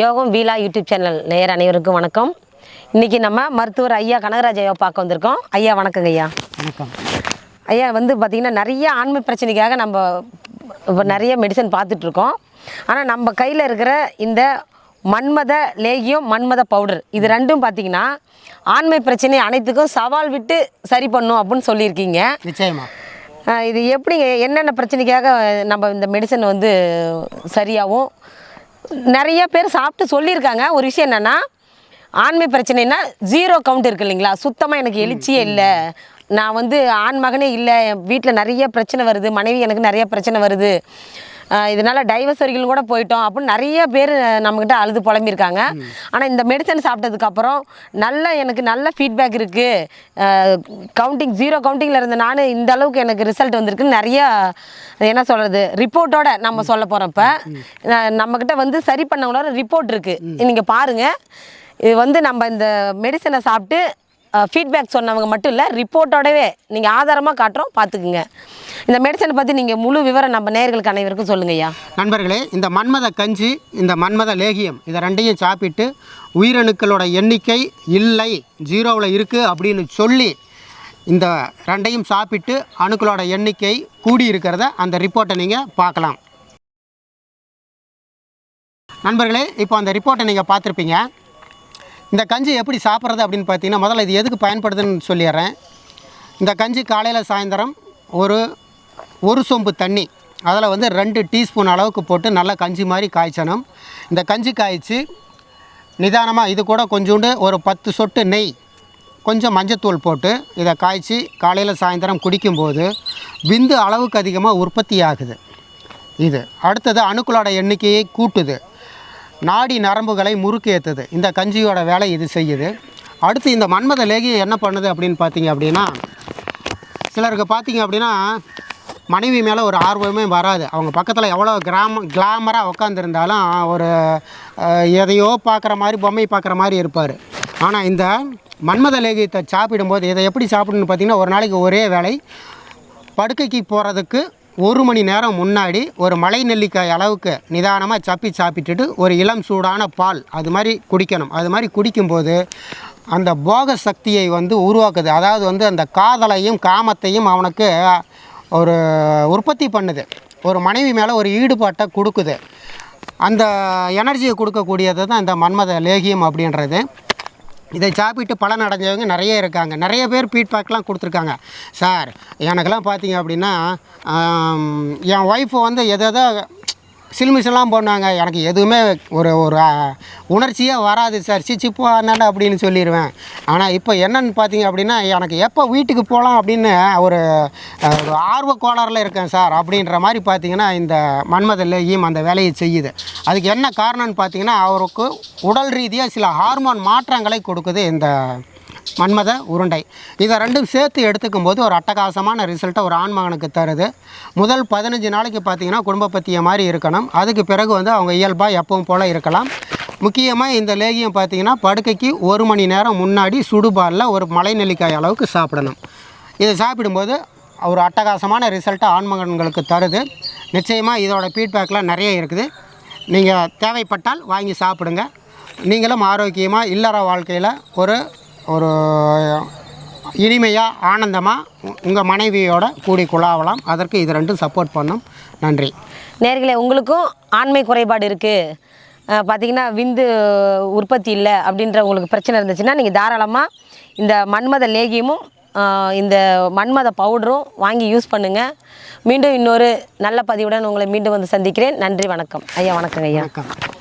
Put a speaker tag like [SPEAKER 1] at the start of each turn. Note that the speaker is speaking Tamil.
[SPEAKER 1] யோகம் வீலா யூடியூப் சேனல் நேயர் அனைவருக்கும் வணக்கம். இன்றைக்கி நம்ம மருத்துவர் ஐயா கனகராஜ் ஐயா பார்க்க வந்திருக்கோம். ஐயா வணக்கங்க ஐயா.
[SPEAKER 2] வணக்கம்.
[SPEAKER 1] ஐயா வந்து பார்த்திங்கன்னா நிறைய ஆண்மை பிரச்சனைக்காக நம்ம இப்போ நிறைய மெடிசன் பார்த்துட்ருக்கோம். ஆனால் நம்ம கையில் இருக்கிற இந்த மன்மத லேகியம் மன்மத பவுடர் இது ரெண்டும் பார்த்திங்கன்னா ஆண்மை பிரச்சனை அனைத்துக்கும் சவால் விட்டு சரி பண்ணும் அப்படின்னு சொல்லியிருக்கீங்க.
[SPEAKER 2] நிச்சயமா.
[SPEAKER 1] இது எப்படிங்க? என்னென்ன பிரச்சனைக்காக நம்ம இந்த மெடிசன் வந்து சரியாகும் நிறைய பேர் சாப்பிட்டு சொல்லியிருக்காங்க. ஒரு விஷயம் என்னென்னா ஆண்மை பிரச்சனைனா ஜீரோ கவுண்ட் இருக்கு இல்லைங்களா? சுத்தமாக எனக்கு எழுச்சியே இல்லை. நான் வந்து ஆண் மகனே இல்லை. என் வீட்டில் நிறைய பிரச்சனை வருது. மனைவி எனக்கு நிறைய பிரச்சனை வருது. இதனால டைவர்ஸ் வரைக்கும் கூட போயிட்டோம் அப்படின்னு நிறைய பேர் நம்மக்கிட்ட அழுது புலம்பியிருக்காங்க. ஆனால் இந்த மெடிசன் சாப்பிட்டதுக்கப்புறம் நல்ல எனக்கு நல்ல ஃபீட்பேக் இருக்குது கவுண்டிங் ஜீரோ கவுண்டிங்கில் இருந்த நான் இந்த அளவுக்கு எனக்கு ரிசல்ட் வந்திருக்குன்னு நிறைய என்ன சொல்கிறது ரிப்போர்ட்டோட நம்ம சொல்ல போகிறோம் இப்போ. நம்மக்கிட்ட வந்து சரி பண்ணவங்களோட ரிப்போர்ட் இருக்குது நீங்கள் பாருங்கள் இது வந்து நம்ம இந்த மெடிசனை சாப்பிட்டு ஃபீட்பேக் சொன்னவங்க மட்டும் இல்லை ரிப்போர்ட்டோடவே நீங்கள் ஆதாரமாக காட்டுறோம் பார்த்துக்குங்க இந்த மெடிசனை பற்றி நீங்கள் முழு விவரம் நம்ம நேர்களுக்கு அனைவருக்கும் சொல்லுங்க ஐயா.
[SPEAKER 2] நண்பர்களே இந்த மன்மத கஞ்சி இந்த மன்மத லேகியம் இதை ரெண்டையும் சாப்பிட்டு உயிரணுக்களோட எண்ணிக்கை இல்லை ஜீரோவில் இருக்குது அப்படின்னு சொல்லி இந்த ரெண்டையும் சாப்பிட்டு அணுக்களோட எண்ணிக்கை கூடி இருக்கிறத அந்த ரிப்போர்ட்டை நீங்கள் பார்க்கலாம். நண்பர்களே இப்போ அந்த ரிப்போர்ட்டை நீங்கள் பார்த்துருப்பீங்க. இந்த கஞ்சி எப்படி சாப்பிட்றது அப்படின்னு பார்த்தீங்கன்னா முதல்ல இது எதுக்கு பயன்படுதுன்னு சொல்லிடுறேன். இந்த கஞ்சி காலையில் சாயந்தரம் ஒரு ஒரு சொம்பு தண்ணி அதில் வந்து ரெண்டு டீஸ்பூன் அளவுக்கு போட்டு நல்லா கஞ்சி மாதிரி காய்ச்சணும். இந்த கஞ்சி காய்ச்சி நிதானமாக இது கூட கொஞ்சோண்டு ஒரு பத்து சொட்டு நெய் கொஞ்சம் மஞ்சத்தூள் போட்டு இதை காய்ச்சி காலையில் சாயந்தரம் குடிக்கும்போது விந்து அளவுக்கு அதிகமாக உற்பத்தி ஆகுது இது அடுத்தது அணுக்களோட எண்ணிக்கையை கூட்டுது. நாடி நரம்புகளை முறுக்கேற்றுது இந்த கஞ்சியோட வேலை இது செய்யுது. அடுத்து இந்த மன்மத லேகியம் என்ன பண்ணுது அப்படின்னு பார்த்தீங்க அப்படின்னா சிலருக்கு பார்த்தீங்க அப்படின்னா மனைவி மேலே ஒரு ஆர்வமே வராது. அவங்க பக்கத்தில் எவ்வளோ கிராம கிளாமராக உட்காந்துருந்தாலும் ஒரு எதையோ பார்க்குற மாதிரி பொம்மை பார்க்குற மாதிரி இருப்பார். ஆனால் இந்த மன்மத லேகியத்தை சாப்பிடும்போது இதை எப்படி சாப்பிடணும்னு பார்த்தீங்கன்னா ஒரு நாளைக்கு ஒரே வேளை படுக்கைக்கு போகிறதுக்கு ஒரு மணி நேரம் முன்னாடி ஒரு மலை நெல்லிக்காய் அளவுக்கு நிதானமாக சப்பி சாப்பிட்டுட்டு ஒரு இளம் சூடான பால் அது மாதிரி குடிக்கணும். அது மாதிரி குடிக்கும்போது அந்த போக சக்தியை வந்து உருவாக்குது. அதாவது வந்து அந்த காதலையும் காமத்தையும் அவனுக்கு ஒரு உற்பத்தி பண்ணுது. ஒரு மனைவி மேலே ஒரு ஈடுபாட்டை கொடுக்குது. அந்த எனர்ஜியை கொடுக்கக்கூடியது தான் இந்த மன்மத லேகியம் அப்படின்றது. இதை சாப்பிட்டு பலன் அடைஞ்சவங்க நிறைய இருக்காங்க. நிறைய பேர் ஃபீட்பேக்லாம் கொடுத்துருக்காங்க. சார் எனக்கெல்லாம் பார்த்தீங்க அப்படின்னா என் ஒய்ஃபு வந்து எதை எதோ சிலுமிசெல்லாம் போனாங்க எனக்கு எதுவுமே ஒரு ஒரு உணர்ச்சியே வராது சார். சிச்சிப்போ அண்ணாண்ட அப்படின்னு சொல்லிடுவேன் ஆனால் இப்போ என்னென்னு பார்த்தீங்க அப்படின்னா எனக்கு எப்போ வீட்டுக்கு போகலாம் அப்படின்னு ஒரு ஆர்வ கோளாறில் இருக்கேன் சார். அப்படின்ற மாதிரி பார்த்தீங்கன்னா இந்த மன்மத ஈம் அந்த வேலையை செய்யுது. அதுக்கு என்ன காரணம்னு பார்த்தீங்கன்னா அவருக்கு உடல் ரீதியாக சில ஹார்மோன் மாற்றங்களை கொடுக்குது இந்த மன்மத உருண்டை. இதை ரெண்டும் சேர்த்து எடுத்துக்கும் போது ஒரு அட்டகாசமான ரிசல்ட்டை ஒரு ஆண்மகனுக்கு தருது. முதல் பதினஞ்சு நாளைக்கு பார்த்தீங்கன்னா குடும்ப பத்திய மாதிரி இருக்கணும். அதுக்கு பிறகு வந்து அவங்க இயல்பாக எப்பவும் போல் இருக்கலாம். முக்கியமாக இந்த லேகியம் பார்த்தீங்கன்னா படுக்கைக்கு ஒரு மணி நேரம் முன்னாடி சுடுபாலில் ஒரு மலை நெல்லிக்காய் அளவுக்கு சாப்பிடணும். இதை சாப்பிடும்போது ஒரு அட்டகாசமான ரிசல்ட்டை ஆண்மகன்களுக்கு தருது. நிச்சயமாக இதோட ஃபீட்பேக்லாம் நிறைய இருக்குது. நீங்கள் தேவைப்பட்டால் வாங்கி சாப்பிடுங்க. நீங்களும் ஆரோக்கியமாக இல்லற வாழ்க்கையில் ஒரு ஒரு இனிமையாக ஆனந்தமாக உங்கள் மனைவியோட கூடி குழாவலாம். அதற்கு இது ரெண்டும் சப்போர்ட் பண்ணும். நன்றி.
[SPEAKER 1] நேர்களே உங்களுக்கும் ஆண்மை குறைபாடு இருக்குது பார்த்தீங்கன்னா விந்து உற்பத்தி இல்லை அப்படின்ற உங்களுக்கு பிரச்சனை இருந்துச்சுன்னா நீங்கள் தாராளமாக இந்த மன்மத லேகியமும் இந்த மன்மத பவுடரும் வாங்கி யூஸ் பண்ணுங்கள் மீண்டும் இன்னொரு நல்ல பதிவுடன் உங்களை மீண்டும் வந்து சந்திக்கிறேன். நன்றி வணக்கம். ஐயா வணக்கங்க ஐயா.
[SPEAKER 2] வணக்கம்.